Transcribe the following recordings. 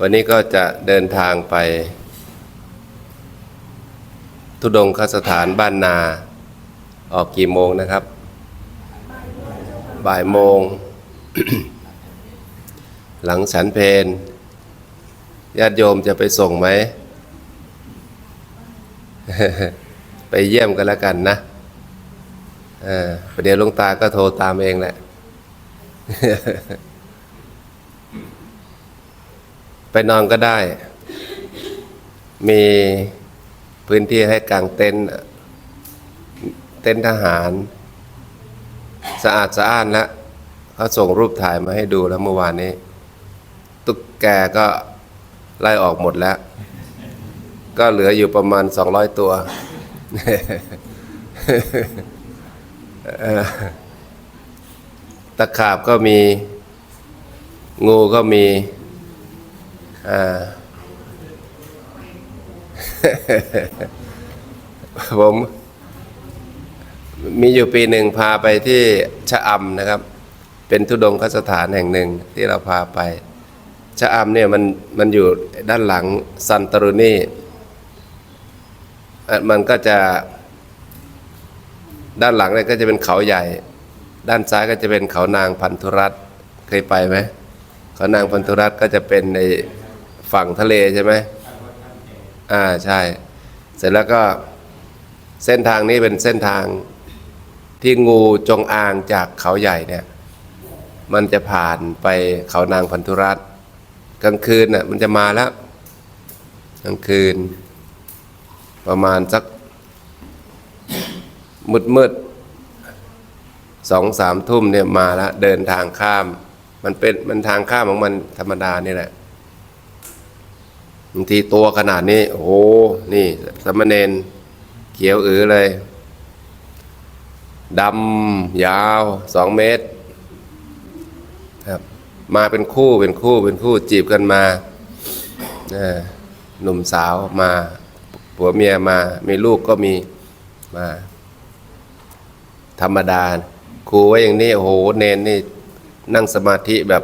วันนี้ก็จะเดินทางไป ทุดงคสถานบ้านนา ออกกี่โมงนะครับ บ่ายโมง หลังฉันเพนญาติโยมจะไปส่งไหม ไปเยี่ยมกันแล้วกันนะประเดี๋ยวลงตาก็โทรตามเองแหละ ไปนอนก็ได้ มีพื้นที่ให้กางเต็นท์เต็นท์ทหาร สะอาดสะอ้านแล้วเขาส่งรูปถ่ายมาให้ดูแล้วเมื่อวานนี้ ตุ๊กแกก็ไล่ออกหมดแล้ว ก็เหลืออยู่ประมาณ200ตัว ตะขาบก็มี งูก็มี ผมมีอยู่ปีหนึ่งพาไปที่ชะอำนะครับ เป็นทุดงคสถานแห่งหนึ่งที่เราพาไป ชะอำเนี่ยมันมันอยู่ด้านหลังซันตรุนี่มันก็จะ ด้านหลังเนี่ยก็จะเป็นเขาใหญ่ ด้านซ้ายก็จะเป็นเขานางพันธุรัตเคยไปไหมเขานางพันธุรัตก็จะเป็นใน ฝั่งทะเลใช่ไหมอ่าใช่ เสร็จแล้วก็เส้นทางนี้เป็นเส้นทางที่งูจงอางจากเขาใหญ่เนี่ย มันจะผ่านไปเขานางพันธุรัตน์กลางคืนน่ะมันจะมาแล้ว กลางคืน ประมาณสักมืดมืดๆสองสามทุ่มเนี่ยมาแล้วเดินทางข้าม มันเป็นมันทางข้ามของมันธรรมดานี่แหละ บางทีตัวขนาดนี้ โอ้โหนี่สามเณรเขียวอือเลยดำยาวสองเมตรครับมาเป็นคู่เป็นคู่เป็นคู่จีบกันมาหนุ่มสาวมาผัวเมียมามีลูกก็มีมา ธรรมดาครูไว้อย่างนี้โอ้โหเนนนี่นั่งสมาธิแบบ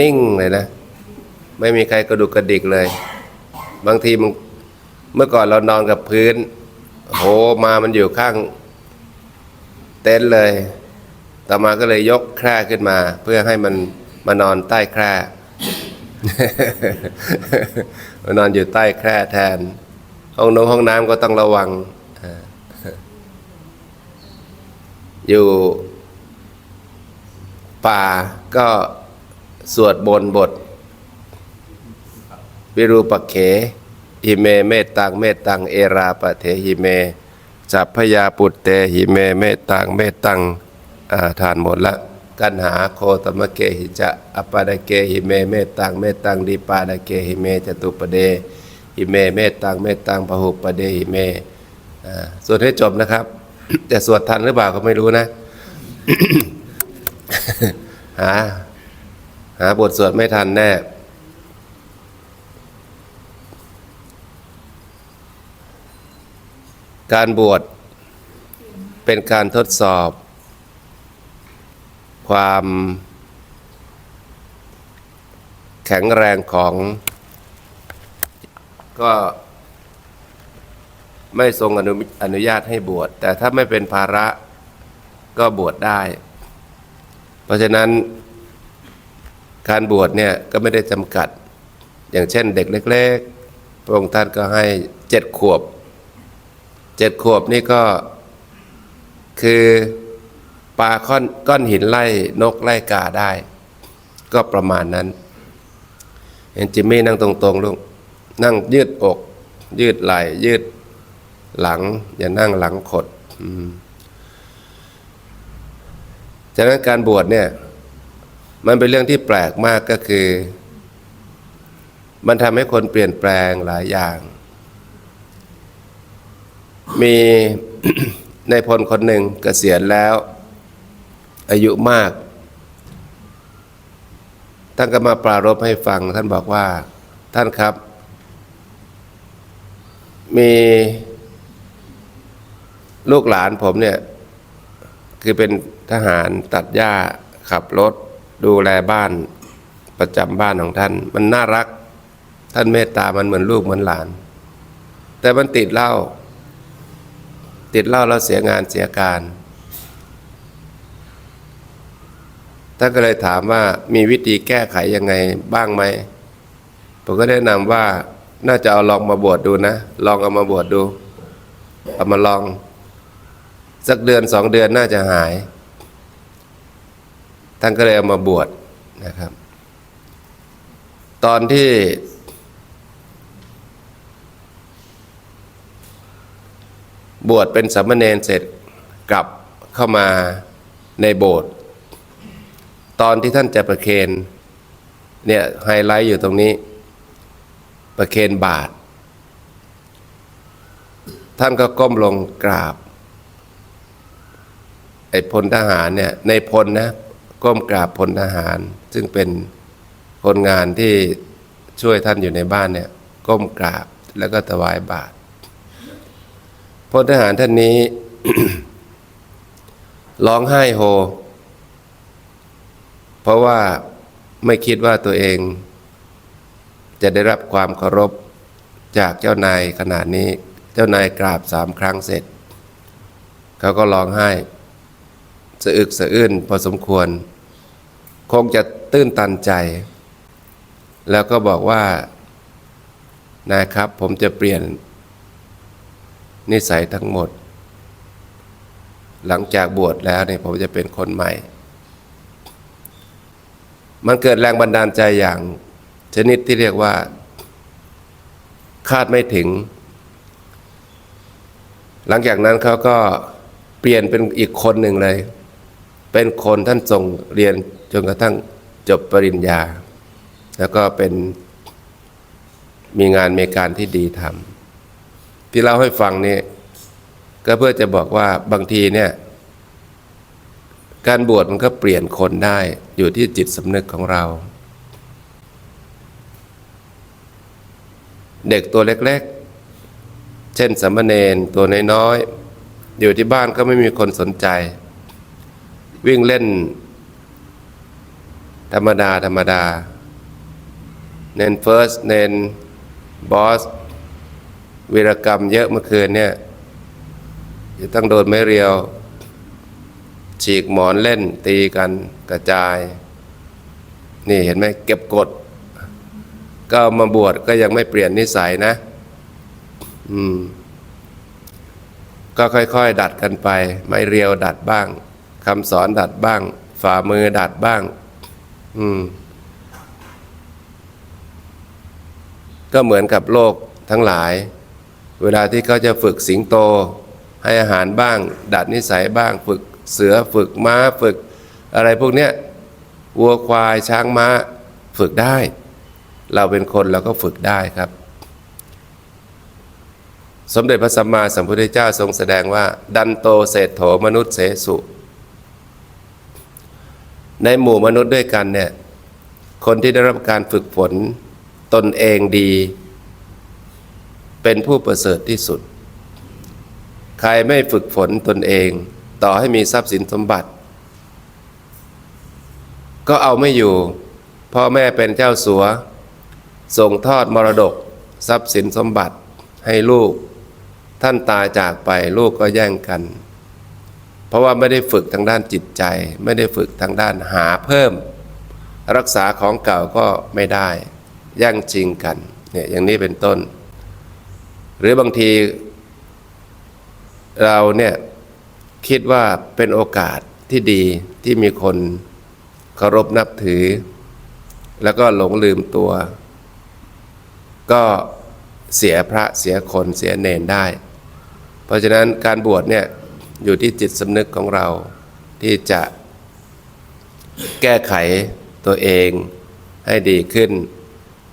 นิ่งเลยนะ ไม่มีใครกระดุกกระดิกเลย บางทีมันเมื่อก่อนเรานอนกับพื้น โหมามันอยู่ข้าง เต็นท์เลย ต่อมาก็เลยยกแคร่ขึ้นมา เพื่อให้มันมานอนใต้แคร่มานอนอยู่ใต้แคร่แทน ห้องน้ำห้องน้ำก็ต้องระวัง อยู่ป่าก็สวดบนบท วิรูปเขหิเมเมตตังเมตตังเอราปะเทหิเมสัพพยาปุตเตหิเมเมตตังเมตตังอ่าทานหมดละกันหาโคตมะเกหิจะอปาดเกหิเมเมตตังเมตตังดีปาดเกหิเมจตุปเดหิเมเมตตังเมตตังพหุปเดหิเมอ่าสวดให้จบนะครับ แต่สวดทันหรือเปล่าก็ไม่รู้นะหาหาบทสวดไม่ทันแน่ การบวชเป็นการทดสอบ ความแข็งแรงของ ก็ไม่ทรงอนุอนุญาตให้บวช แต่ถ้าไม่เป็นภาระก็บวชได้ เพราะฉะนั้นการบวชเนี่ยก็ไม่ได้จำกัด อย่างเช่นเด็กเล็กๆพระองค์ท่านก็ให้เจ็ดขวบ เจ็ดขวบนี่ก็คือปลาก้อนก้อนหินไล่นกไล่กาได้ ก็ประมาณนั้น เห็นจิมมี่นั่งตรงๆลูกนั่งยืดอก ยืดไหล่ยืดหลัง อย่านั่งหลังขดฉะนั้นการบวชเนี่ย มันเป็นเรื่องที่แปลกมากก็คือ มันทำให้คนเปลี่ยนแปลงหลายอย่าง มีในพลคนหนึ่งเกษียณแล้ว อายุมาก ท่านก็มาปรารบให้ฟัง ท่านบอกว่าท่านครับ มีลูกหลานผมเนี่ย คือเป็นทหารตัดหญ้าขับรถ ดูแลบ้านประจำบ้านของท่าน มันน่ารัก ท่านเมตตามันเหมือนลูกเหมือนหลาน แต่มันติดเหล้า ติดเหล้าแล้วเสียงานเสียการท่านก็เลยถามว่ามีวิธีแก้ไขยังไงบ้างไหมผมก็แนะนำว่าน่าจะเอาลองมาบวชดูนะ ลองเอามาบวชดู เอามาลอง สักเดือนสองเดือนน่าจะหาย ท่านก็เลยเอามาบวชนะครับ ตอนที่ บวชเป็นสามเณรเสร็จกลับเข้ามาในโบสถ์ตอนที่ท่านจะประเคนเนี่ยไฮไลท์อยู่ตรงนี้ ประเคนบาท ท่านก็ก้มลงกราบ ไอ้พลทหารเนี่ยในพลนะก้มกราบพลทหาร ซึ่งเป็นคนงานที่ช่วยท่านอยู่ในบ้านเนี่ย ก้มกราบแล้วก็ถวายบาท พลทหารท่านนี้ ร้องไห้โฮ เพราะว่าไม่คิดว่าตัวเอง จะได้รับความเคารพจากเจ้านายขนาดนี้ เจ้านายกราบสามครั้งเสร็จ เขาก็ร้องไห้สะอึกสะอื้นพอสมควร คงจะตื้นตันใจ แล้วก็บอกว่านายครับผมจะเปลี่ยน นิสัยทั้งหมด หลังจากบวชแล้วเนี่ยผมจะเป็นคนใหม่ มันเกิดแรงบันดาลใจอย่างชนิดที่เรียกว่า คาดไม่ถึง หลังจากนั้นเขาก็เปลี่ยนเป็นอีกคนหนึ่งเลย เป็นคนท่านส่งเรียนจนกระทั่งจบปริญญา แล้วก็เป็นมีงานมีการที่ดีทำ ที่เล่าให้ฟังนี่ก็เพื่อจะบอกว่าบางทีเนี่ย การบวชมันก็เปลี่ยนคนได้อยู่ที่จิตสำนึกของเรา เด็กตัวเล็กๆ เช่นสามเณรตัวน้อยๆ อยู่ที่บ้านก็ไม่มีคนสนใจ วิ่งเล่น ธรรมดา ธรรมดา เน้นเฟิร์ส เน้นบอส วีรกรรมเยอะเมื่อคืนเนี่ยจะต้องโดนไม้เรียว ฉีกหมอนเล่นตีกันกระจาย นี่เห็นไหมเก็บกด ก็มาบวชก็ยังไม่เปลี่ยนนิสัยนะ อืม ก็ค่อยๆ ดัดกันไป ไม้เรียวดัดบ้างคำสอนดัดบ้าง ฝ่ามือดัดบ้าง อืม ก็เหมือนกับโลกทั้งหลาย เวลาที่เขาจะฝึกสิงโต ให้อาหารบ้าง ดัดนิสัยบ้าง ฝึกเสือฝึกม้าฝึก อะไรพวกเนี้ยวัวควายช้างม้าฝึกได้ เราเป็นคนเราก็ฝึกได้ครับ สมเด็จพระสัมมาสัมพุทธเจ้าทรงแสดงว่า ดันโตเศรษโถมนุษย์เสสุ ในหมู่มนุษย์ด้วยกันเนี่ยคนที่ได้รับการฝึกฝนตนเองดี เป็นผู้ประเสริฐที่สุด ใครไม่ฝึกฝนตนเอง ต่อให้มีทรัพย์สินสมบัติ ก็เอาไม่อยู่ พ่อแม่เป็นเจ้าสัว ส่งทอดมรดก ทรัพย์สินสมบัติให้ลูก ท่านตายจากไปลูกก็แย่งกัน เพราะว่าไม่ได้ฝึกทางด้านจิตใจ ไม่ได้ฝึกทางด้านหาเพิ่ม รักษาของเก่าก็ไม่ได้แย่งชิงกันเนี่ยอย่างนี้เป็นต้น หรือบางทีเราเนี่ยคิดว่าเป็นโอกาสที่ดีที่มีคนเคารพนับถือ แล้วก็หลงลืมตัว ก็เสียพระเสียคนเสียเนนได้ เพราะฉะนั้นการบวชเนี่ยอยู่ที่จิตสำนึกของเราที่จะแก้ไขตัวเองให้ดีขึ้น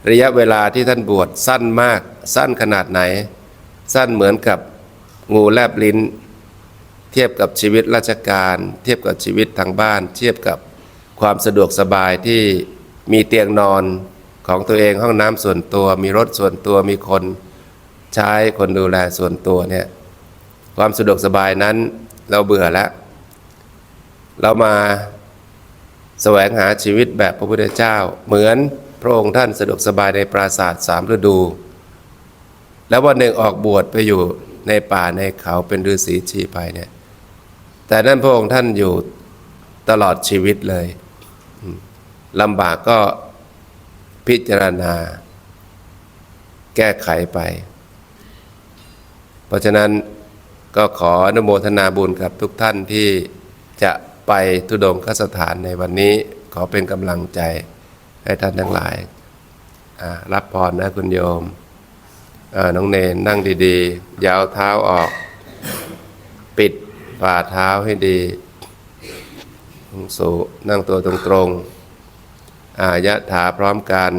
ระยะเวลาที่ท่านบวชสั้นมาก สั้นขนาดไหน สั้นเหมือนกับงูแลบลิ้น เทียบกับชีวิตราชการ เทียบกับชีวิตทางบ้าน เทียบกับความสะดวกสบายที่มีเตียงนอนของตัวเองห้องน้ำส่วนตัว มีรถส่วนตัวมีคนใช้คนดูแลส่วนตัวเนี่ยความสะดวกสบายนั้นเราเบื่อแล้ว เรามาแสวงหาชีวิตแบบพระพุทธเจ้า เหมือนพระองค์ท่านสะดวกสบายในปราสาทสามฤดู แล้ววันหนึ่งออกบวชไปอยู่ในป่าในเขาเป็นฤาษีชีไปเนี่ย แต่นั่นพระองค์ท่านอยู่ตลอดชีวิตเลยลำบากก็พิจารณา แก้ไขไป เพราะฉะนั้นก็ขออนุโมทนาบุญกับทุกท่านที่จะไปทุดงคสถานในวันนี้ ขอเป็นกำลังใจให้ท่านทั้งหลาย รับพรนะคุณโยม น้องเนนนั่งดีๆ ยาวเท้าออก ปิดฝ่าเท้าให้ดีสูนั่งตัวตรงๆ อายะถาพร้อมกัน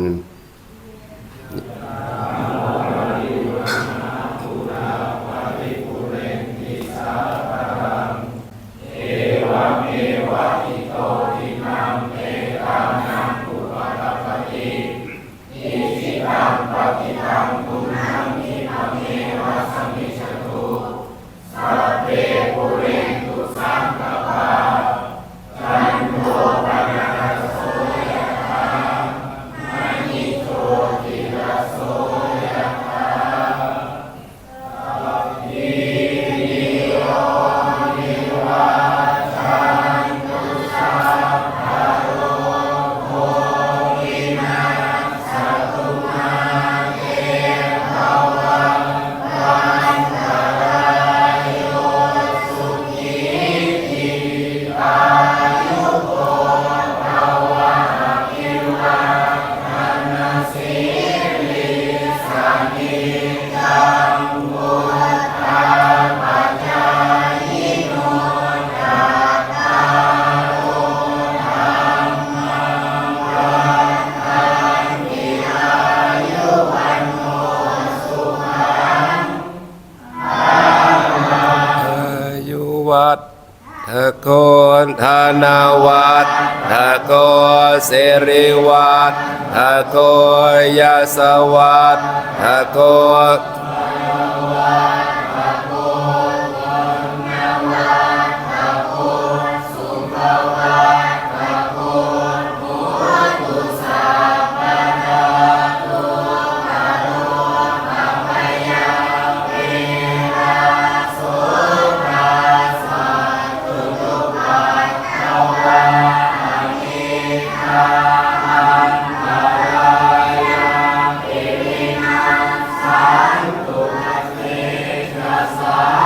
นาวัตทะโกเสริวัตทะโกยาสวัตทะโก อ่านิ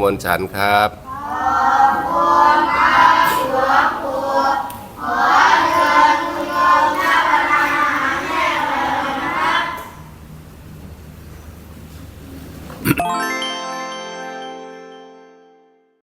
มนต์ฉันครับ